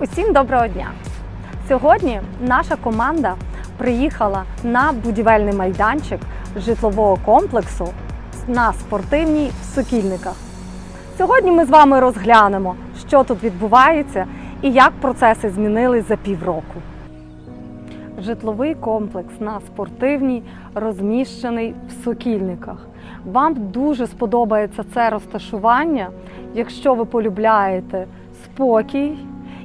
Усім доброго дня! Сьогодні наша команда приїхала на будівельний майданчик житлового комплексу на спортивній в Сокільниках. Сьогодні ми з вами розглянемо, що тут відбувається і як процеси змінились за півроку. Житловий комплекс на спортивній розміщений в Сокільниках. Вам дуже сподобається це розташування, якщо ви полюбляєте спокій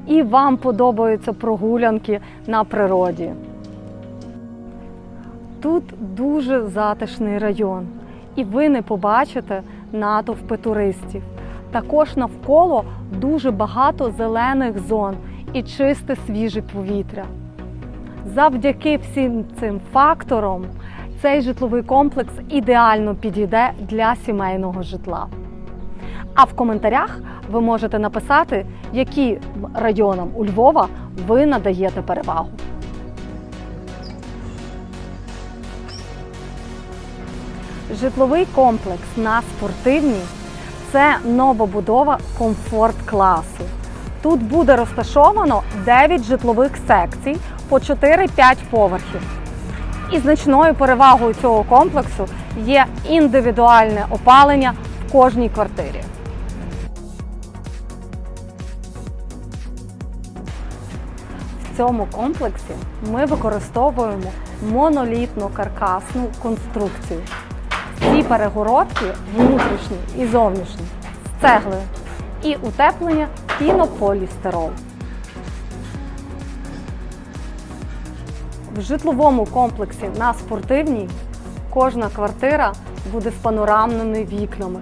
і вам подобаються прогулянки на природі. Тут дуже затишний район, і ви не побачите натовпи туристів. Також навколо дуже багато зелених зон і чисте свіже повітря. Завдяки всім цим факторам цей житловий комплекс ідеально підійде для сімейного житла. А в коментарях ви можете написати, які районам у Львова ви надаєте перевагу. Житловий комплекс на спортивній це новобудова комфорт класу. Тут буде розташовано 9 житлових секцій по 4-5 поверхів. І значною перевагою цього комплексу є індивідуальне опалення в кожній квартирі. Цьому комплексі ми використовуємо монолітну каркасну конструкцію. Всі перегородки внутрішні і зовнішні з цегли і утеплення пінополістирол. В житловому комплексі на спортивній кожна квартира буде з панорамними вікнами,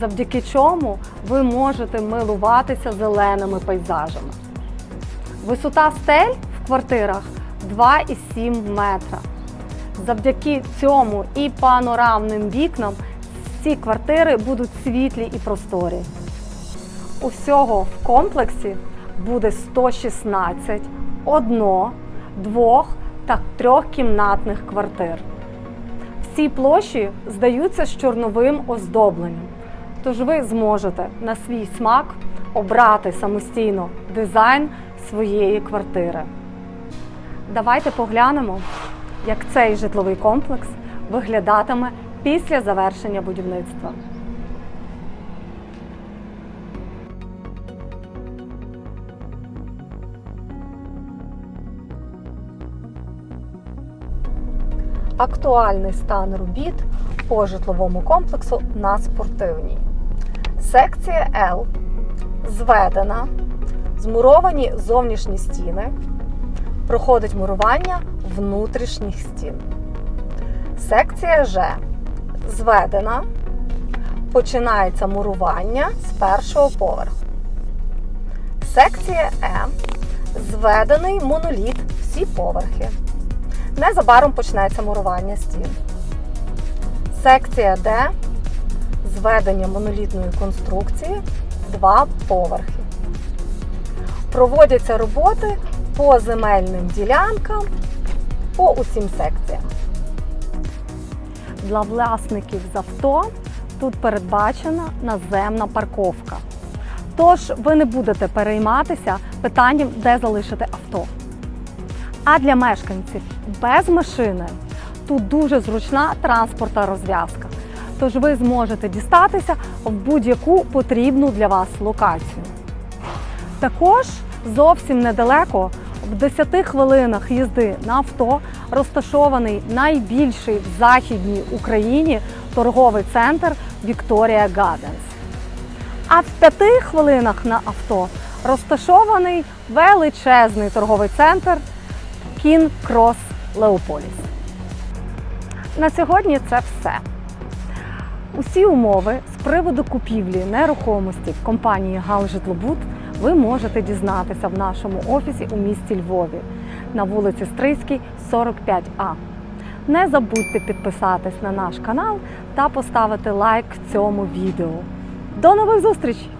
завдяки чому ви можете милуватися зеленими пейзажами. Висота стель в квартирах 2,7 метра. Завдяки цьому і панорамним вікнам ці квартири будуть світлі і просторі. Усього в комплексі буде 116 одно, двох та трьохкімнатних квартир. Всі площі здаються з чорновим оздобленням, тож ви зможете на свій смак обрати самостійно дизайн своєї квартири. Давайте поглянемо, як цей житловий комплекс виглядатиме після завершення будівництва. Актуальний стан робіт по житловому комплексу на спортивній. Секція L зведена, змуровані зовнішні стіни, проходить мурування внутрішніх стін. Секція Ж зведена, починається мурування з першого поверху. Секція Е зведений моноліт всі поверхи. Незабаром почнеться мурування стін. Секція Д зведення монолітної конструкції два поверхи. Проводяться роботи по земельним ділянкам по усім секціям. Для власників з авто тут передбачена наземна парковка. Тож ви не будете перейматися питанням, де залишити авто. А для мешканців без машини тут дуже зручна транспортна розв'язка. Тож ви зможете дістатися в будь-яку потрібну для вас локацію. Також зовсім недалеко, в 10 хвилинах їзди на авто, розташований найбільший в Західній Україні торговий центр Вікторія Гаденс. А в 5 хвилинах на авто розташований величезний торговий центр Кін Крос Леополіс. На сьогодні це все. Усі умови з приводу купівлі нерухомості в компанії Галжитлобуд ви можете дізнатися в нашому офісі у місті Львові на вулиці Стрийській, 45А. Не забудьте підписатись на наш канал та поставити лайк цьому відео. До нових зустрічей!